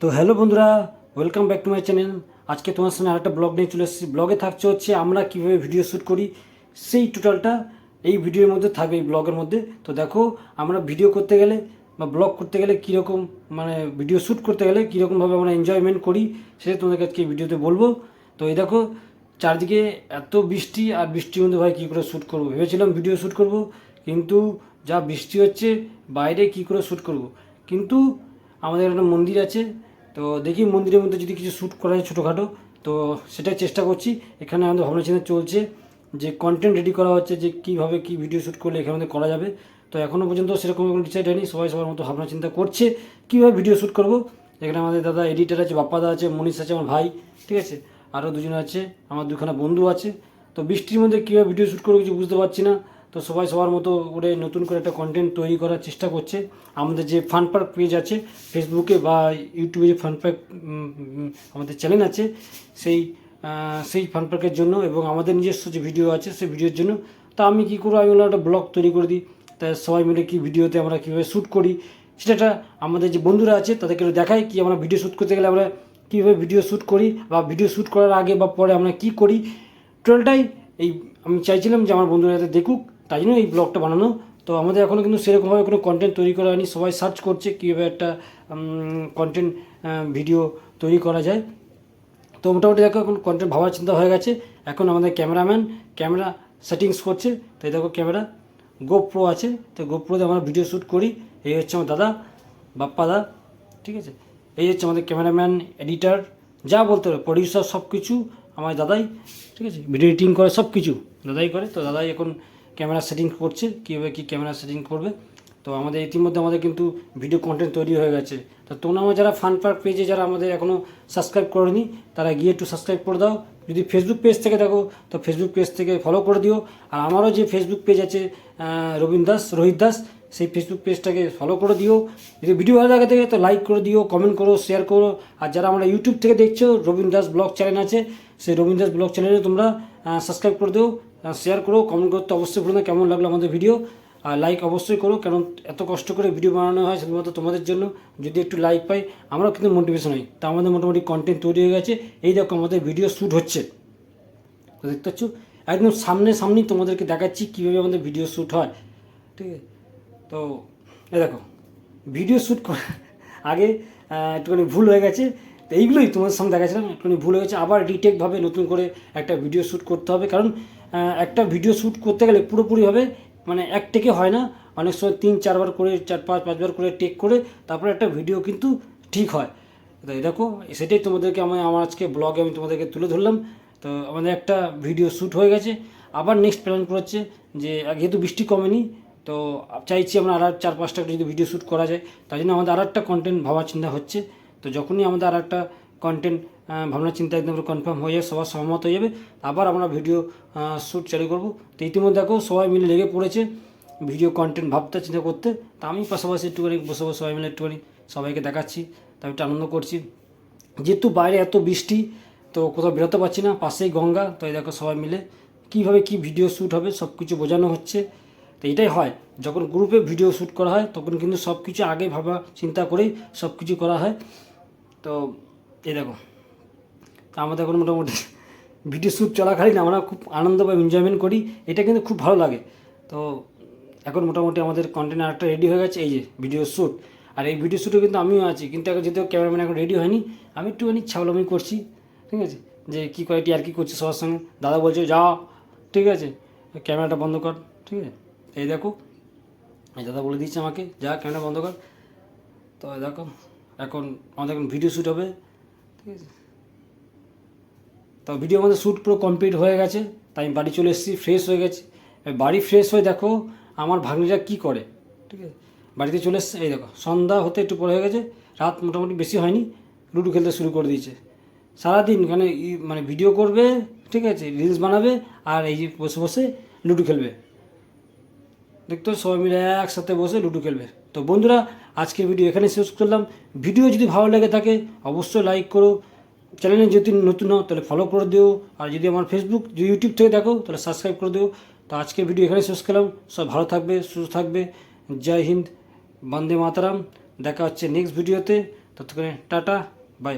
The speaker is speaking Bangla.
তো হ্যালো বন্ধুরা welcome back to my channel আজকে তোমার সঙ্গে আরেকটা ব্লগ নিয়ে চলে এসেছি। ব্লগে থাকছে হচ্ছে আমরা কীভাবে ভিডিও শ্যুট করি, সেই টোটালটা এই ভিডিওর মধ্যে থাকবে, এই ব্লগের মধ্যে। তো দেখো, আমরা ভিডিও করতে গেলে বা ব্লগ করতে গেলে কীরকম মানে ভিডিও শ্যুট করতে গেলে কীরকমভাবে আমরা এনজয়মেন্ট করি, সেটা তোমাদেরকে আজকে এই ভিডিওতে বলব। তো এই দেখো, চারদিকে এত বৃষ্টি আর বৃষ্টির মধ্যে ভাই কী করে শ্যুট করব? ভেবেছিলাম ভিডিও শ্যুট করব, কিন্তু যা বৃষ্টি হচ্ছে, বাইরে কী করে শ্যুট করব? কিন্তু আমাদের একটা মন্দির আছে তো দেখি মন্দিরের মধ্যে যদি কিছু শ্যুট করা যায় ছোটোখাটো। তো সেটাই চেষ্টা করছি। এখানে আমাদের ভাবনা চিন্তা চলছে যে কন্টেন্ট রেডি করা হচ্ছে যে কীভাবে কী ভিডিও শ্যুট করলে এখানে আমাদের করা যাবে। তো এখনও পর্যন্ত সেরকম কোনো ডিসাইড হয়নি। সবাই সবার মতো ভাবনা চিন্তা করছে কীভাবে ভিডিও শ্যুট করব। এখানে আমাদের দাদা এডিটার আছে, বাপ্পাদা আছে, মনীষ আছে, আমার ভাই, ঠিক আছে? আরও দুজন আছে, আমার দুখানা বন্ধু আছে। তো বৃষ্টির মধ্যে কীভাবে ভিডিও শ্যুট করব কিছু বুঝতে পারছি না। তো সবাই সবার মতো করে নতুন করে একটা কন্টেন্ট তৈরি করার চেষ্টা করছে। আমাদের যে ফান পার্ক পেজ আছে ফেসবুকে বা ইউটিউবে যে ফান পার্ক আমাদের চ্যানেল আছে, সেই সেই ফান পার্কের জন্য এবং আমাদের নিজস্ব যে ভিডিও আছে, সেই ভিডিওর জন্য। তা আমি কী করব? আমি একটা ব্লগ তৈরি করে দিই। তা সবাই মিলে কি ভিডিওতে আমরা কীভাবে শ্যুট করি? সেটা আমাদের যে বন্ধুরা আছে, তাদেরকে দেখাই কি আমরা ভিডিও শ্যুট করতে গেলে আমরা কীভাবে ভিডিও শ্যুট করি বা ভিডিও শ্যুট করার আগে বা পরে আমরা কি করি। টোটালটাই এই, আমি চাইছিলাম যে আমার বন্ধুরা যাতে দেখুক। তাই জন্য এই ব্লগটা বানানো। তো আমাদের এখনও কিন্তু সেরকমভাবে কোনো কন্টেন্ট তৈরি করা হয়নি। সবাই সার্চ করছে কীভাবে একটা কন্টেন্ট ভিডিও তৈরি করা যায়। তো মোটামুটি দেখো এখন কন্টেন্ট ভাবার চিন্তা হয়ে গেছে। এখন আমাদের ক্যামেরাম্যান ক্যামেরা সেটিংস করছে। তাই দেখো ক্যামেরা গোপ্রো আছে। তো গোপ্রোতে আমরা ভিডিও শ্যুট করি। এই হচ্ছে আমার দাদা, বাপ্পা দা, ঠিক আছে? এই হচ্ছে আমাদের ক্যামেরাম্যান এডিটার যা বলতে হবে প্রডিউসার সব কিছু আমার দাদাই, ঠিক আছে? ভিডিও এডিটিং করে সব কিছু দাদাই করে। তো দাদাই এখন ক্যামেরা সেটিং করছে কীভাবে কী ক্যামেরা সেটিং করবে। তো আমাদের ইতিমধ্যে আমাদের কিন্তু ভিডিও কন্টেন্ট তৈরি হয়ে গেছে। তো তোমরা আমার যারা ফান পার্ক পেজে যারা আমাদের এখনও সাবস্ক্রাইব করেনি তারা গিয়ে একটু সাবস্ক্রাইব করে দাও। যদি ফেসবুক পেজ থেকে দেখো তো ফেসবুক পেজ থেকে ফলো করে দিও। আর আমারও যে ফেসবুক পেজ আছে আহ, রবীন দাস রোহিত দাস সেই ফেসবুক পেজটাকে ফলো করে দিও। যদি ভিডিও ভালো লাগে থাকে তো লাইক করে দিও কমেন্ট করো শেয়ার করো। আর যারা আমরা ইউটিউব থেকে দেখছ রবীন দাস ব্লগ চ্যানেল আছে সেই রবীন দাস ব্লগ চ্যানেলে তোমরা সাবস্ক্রাইব করে দিও। শেয়ার করো কমেন্ট করতে অবশ্যই বলো না কেমন লাগল আমাদের ভিডিও আর লাইক অবশ্যই করো, কারণ এত কষ্ট করে ভিডিও বানানো হয় শুধুমাত্র তোমাদের জন্য। যদি একটু লাইক পাই, আমরাও কিন্তু মোটিভেশন হই। তা আমাদের মোটামুটি কন্টেন্ট তৈরি হয়ে গেছে। এই দেখো আমাদের ভিডিও শ্যুট হচ্ছে। তো দেখতে পাচ্ছ? একদম সামনে সামনেই তোমাদেরকে দেখাচ্ছি কীভাবে আমাদের ভিডিও শ্যুট হয়। ঠিক আছে? তো এই দেখো ভিডিও শ্যুট আগে একটুখানি ভুল হয়ে গেছে। তো এইগুলোই তোমাদের সামনে দেখাচ্ছিলাম, একটুখানি ভুল হয়ে গেছে। আবার রিটেকভাবে নতুন করে একটা ভিডিও শ্যুট করতে হবে। কারণ একটা ভিডিও শ্যুট করতে গেলে পুরোপুরিভাবে মানে এক টেকে হয় না। অনেক সময় তিন, চারবার করে, চার, পাঁচ, পাঁচবার করে টেক করে তারপরে একটা ভিডিও কিন্তু ঠিক হয়। তো এই দেখো, সেটাই তোমাদেরকে আমি আমার আজকে ব্লগে আমি তোমাদেরকে তুলে ধরলাম। তো আমাদের একটা ভিডিও শ্যুট হয়ে গেছে। আবার নেক্সট প্ল্যান করেছে যে, যেহেতু বৃষ্টি কমেনি, তো চাইছি আমরা আর চার, পাঁচটা যদি ভিডিও শ্যুট করা যায় তাই জন্য আমাদের আর একটা কন্টেন্ট ভাবার চিন্তা হচ্ছে। তো যখনই আমাদের আর একটা কন্টেন্ট ভাবনা, চিন্তা একদম কনফার্ম হয়ে যাবে, সবার সহমত হয়ে যাবে। আবার আমরা ভিডিও শ্যুট চালু করব। তো ইতিমধ্যে দেখো, সবাই মিলে লেগে পড়েছে ভিডিও কন্টেন্ট ভাবতে, চিন্তা করতে। তা আমি পাশাপাশি একটুখানি বসে বসে সবাই মিলে একটুখানি সবাইকে দেখাচ্ছি। তা আমি একটু আনন্দ করছি। যেহেতু বাইরে এত বৃষ্টি, তো কোথাও বেরোতে পারছি না, পাশেই গঙ্গা। তো এই দেখো সবাই মিলে কীভাবে কী ভিডিও শ্যুট হবে সব কিছু বোঝানো হচ্ছে। তো এটাই হয়, যখন গ্রুপে ভিডিও শ্যুট করা হয়, তখন কিন্তু সব কিছু আগে ভাবা, চিন্তা করেই সব কিছু করা হয়। তো এই দেখো। তা আমাদের এখন মোটামুটি ভিডিও শ্যুট চলাকালীন আমরা খুব আনন্দ বা এনজয়মেন্ট করি, এটা কিন্তু খুব ভালো লাগে। তো এখন মোটামুটি আমাদের কন্টেন্ট আরেকটা রেডি হয়ে গেছে, এই যে ভিডিও শ্যুট। আর এই ভিডিও শ্যুটে কিন্তু আমিও আছি, কিন্তু এখন যেহেতু ক্যামেরাম্যান এখন রেডি হয়নি, আমি একটুখানি ছাগলামি করছি, ঠিক আছে? যে কী কয়েকটি আর কি করছি সবার সঙ্গে। দাদা বলছে, যা, ঠিক আছে ক্যামেরাটা বন্ধ কর ঠিক আছে? এই দেখো, এই দাদা বলে দিচ্ছে আমাকে, যা ক্যামেরা বন্ধ কর। তো দেখো, এখন আমাদের এখন ভিডিও শ্যুট হবে। ঠিক আছে। তো ভিডিও আমাদের শ্যুট পুরো কমপ্লিট হয়ে গেছে, তাই আমি বাড়ি চলে এসেছি ফ্রেশ হয়ে গেছে। বাড়ি ফ্রেশ হয়ে দেখো আমার ভাগ্নিরা কী করে, ঠিক আছে। বাড়িতে চলে এসছে, এই দেখো, সন্ধ্যা হতে একটু পরে হয়ে গেছে, রাত মোটামুটি বেশি হয়নি, লুডো খেলতে শুরু করে দিয়েছে। সারাদিন মানে মানে ভিডিও করবে, ঠিক আছে রিলস বানাবে, আর এই যে বসে বসে লুডো খেলবে। দেখতো সবাই মিলে একসাথে বসে লুডো খেলবে। তো বন্ধুরা আজকের ভিডিও এখানে শেষ করলাম। ভিডিও যদি ভালো লেগে থাকে, অবশ্যই লাইক করো। চ্যানেলে যদি নতুন হও, তাহলে ফলো করে দিও। আর যদি আমার ফেসবুক ইউটিউব থেকে দেখো, তাহলে সাবস্ক্রাইব করে দিও। তো আজকের ভিডিও এখানে শেষ করলাম। সব ভালো থাকবে, সুস্থ থাকবে। জয় হিন্দ, বন্দে মাতারাম। দেখা হচ্ছে নেক্সট ভিডিওতে ততক্ষণে টাটা বাই